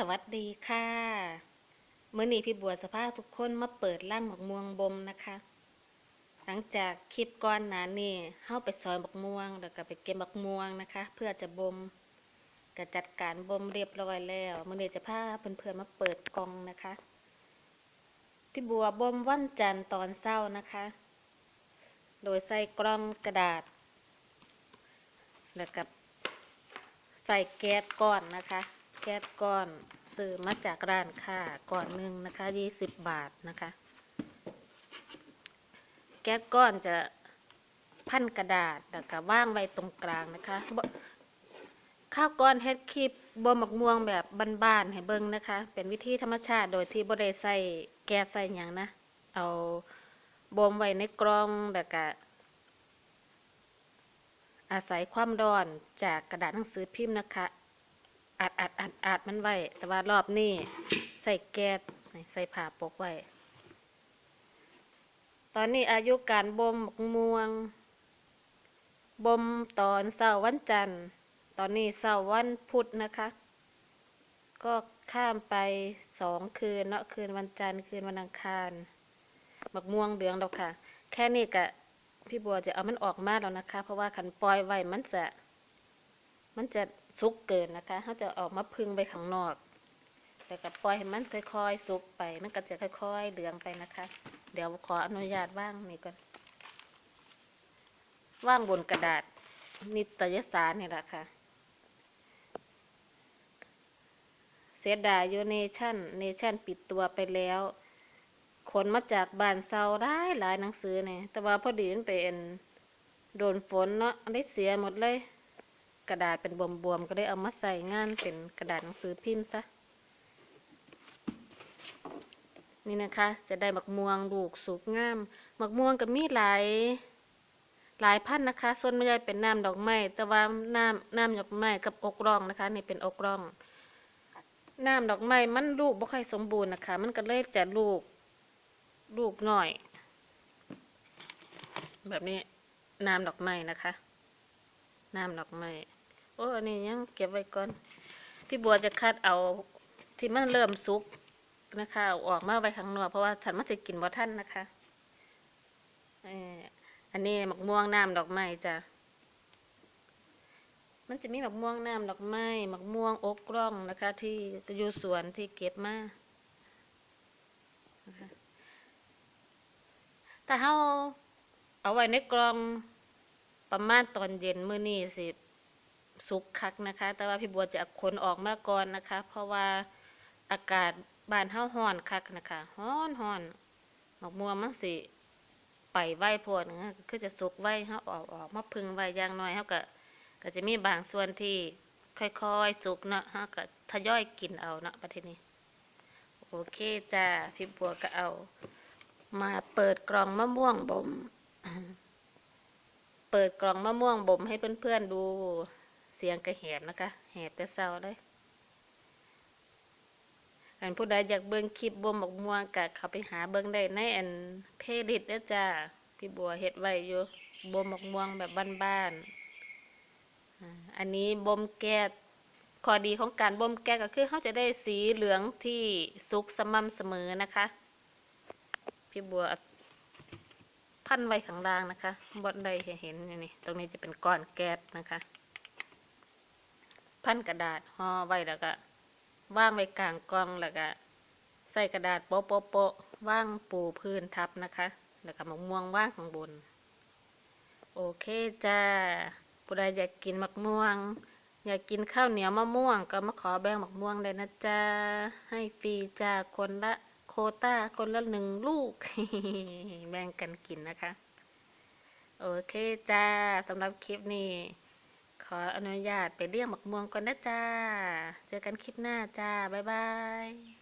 สวัสดีค่ะเมื่อนี้พี่บัวสภาพทุกคนมาเปิดร่างหมกม่วงบ่มนะคะ หลังจากคลิปก่อนหนานี่เข้าไปซอยหมกม่วงแล้วก็ไปเก็บหมกม่วงนะคะ เพื่อจะบ่มก็จัดการบ่มเรียบร้อยแล้วเมื่อนี้จะพาเพื่อนๆมาเปิดกล่องนะคะ พี่บัวบ่มวันจันทร์ตอนเช้านะคะ โดยใส่กล่องกระดาษ แล้วกับใส่แก๊สก้อนนะคะ แก๊สก้อนซื้อมาจากร้านค้าก่อนหนึ่งนะคะยี่สิบบาทนะคะ แก๊สก้อนจะพันกระดาษแล้วก็ว่างไว้ตรงกลางนะคะ ข้าวก้อนเฮ็ดคลิปบ่หมักม่วงแบบบ้านๆให้เบิ่งนะคะ เป็นวิธีธรรมชาติโดยที่บ่ได้ใส่แก๊สใส่หยังนะ เอาบ่มไว้ในกล่องแล้วก็อาศัยความร้อนจากกระดาษหนังสือพิมพ์นะคะ อัดอัดอัดอัดมันไว้ แต่ว่ารอบนี้ใส่แก๊สใส่ผ้าปกไว้ ตอนนี้อายุการบ่มหมกม่วง บ่มตอนเสาร์วันจันทร์ ตอนนี้เสาร์วันพุธนะคะ ก็ข้ามไปสองคืนเนาะคืนวันจันทร์คืนวันอังคารหมกม่วงเหลืองแล้วค่ะ แค่นี้ก็พี่บัวจะเอามันออกมาแล้วนะคะ เพราะว่าขันปล่อยไว้มันจะมันจะ สุกเกินนะคะเขาจะออกมาพึ่งไปข้างนอก แต่ก็ปล่อยให้มันค่อยๆสุกไป มันก็จะค่อยๆเหลืองไปนะคะ เดี๋ยวขออนุญาตว่างนี่ก่อนว่างบนกระดาษนิตยสารนี่แหละค่ะ เสียดายโยเนชั่น เนชั่นปิดตัวไปแล้วขนมาจากบ้านเซาได้หลายหนังสือเนี่ยแต่ว่าพอดีมันเป็นโดนฝนเนาะได้เสียหมดเลย กระดาษเป็นบวมๆก็ได้เอามาใส่งานเป็นกระดาษหนังสือพิมพ์ซะ นี่นะคะ จะได้หมักม่วงลูกสุกงามหมักม่วงก็มีหลายหลายพันนะคะ ส่วนไม่ใหญ่เป็นน้ำดอกไม้ แต่ว่าน้ำน้ำดอกไม้กับอกร่องนะคะ นี่เป็นอกร่อง น้ำดอกไม้มันลูกบ่ค่อยสมบูรณ์นะคะ มันก็เลยจะลูกลูกหน่อย แบบนี้น้ำดอกไม้นะคะ น้ำดอกไม้ โอ้อันนี้ยังเก็บไว้ก่อน พี่บัวจะคัดเอาที่มันเริ่มสุกนะคะเอาออกมาไว้ข้างนอกเพราะว่าฉันมันจะกินบ่ท่านนะคะเอออันนี้หมกม่วงน้ำดอกไม้จ้ะมันจะมีหมกม่วงน้ำดอกไม้หมกม่วงอกร่องนะคะ ที่อยู่สวนที่เก็บมานะคะถ้าเราเอาไว้ในกล่องประมาณตอนเย็นมื้อนี้สิ สุกคักนะคะ แต่ว่าพี่บัวจะขนออกมาก่อนนะคะ เพราะว่าอากาศบานเฮาร้อนคักนะคะร้อนร้อนหมกม่วงมันสิไปไหว้โพดนะคือจะสุกไหวเฮาออกออกมาพึ่งไว้อย่างน้อยเฮาก็ก็จะมีบางส่วนที่ค่อยๆสุกเนาะเฮาก็ทยอยกินเอาเนาะประเทศนี้โอเคจ้าพี่บัวก็เอา มาเปิดกล่องมะม่วงบ่ม เปิดกล่องมะม่วงบ่มให้เพื่อนๆดู เสียงกระแหบนะคะ แหบแต่เศร้าเลยอันผู้ใดอยากเบิ่งคลิปบ่มบักม่วงก็เขาไปหาเบิ่งได้ในอันเพลิด้อจ้าพี่บัวเฮ็ดไว้อยู่บ่มบักม่วงแบบบ้านๆ อันนี้บ่มแก๊สข้อดีของการบ่มแก๊สก็คือเขาจะได้สีเหลืองที่สุกสม่ำเสมอนะคะ พี่บัวพันไว้ข้างล่างนะคะบนใดเห็นอย่างนี้ตรงนี้จะเป็นก้อนแก๊สนะคะ พันกระดาษห่อไว้แล้วก็ว่างไว้กลางกล่องแล้วก็ใส่กระดาษโป๊ะโป๊ะโป๊ะว่างปูพื้นทับนะคะ แล้วก็มะม่วงว่างข้างบน โอเคจ้าผู้ใดอยากกินมะม่วง อยากกินข้าวเหนียวมะม่วง ก็มาขอแบ่งมะม่วงเลยนะจ้าให้ฟรีจ้าคนละโคต้าคนละหนึ่งลูก แบ่งกันกินนะคะ โอเคจ้าสำหรับคลิปนี้ ขออนุญาตไปเรียกหมักม่วงก่อนนะจ้า เจอกันคลิปหน้าจ้า บ๊ายบาย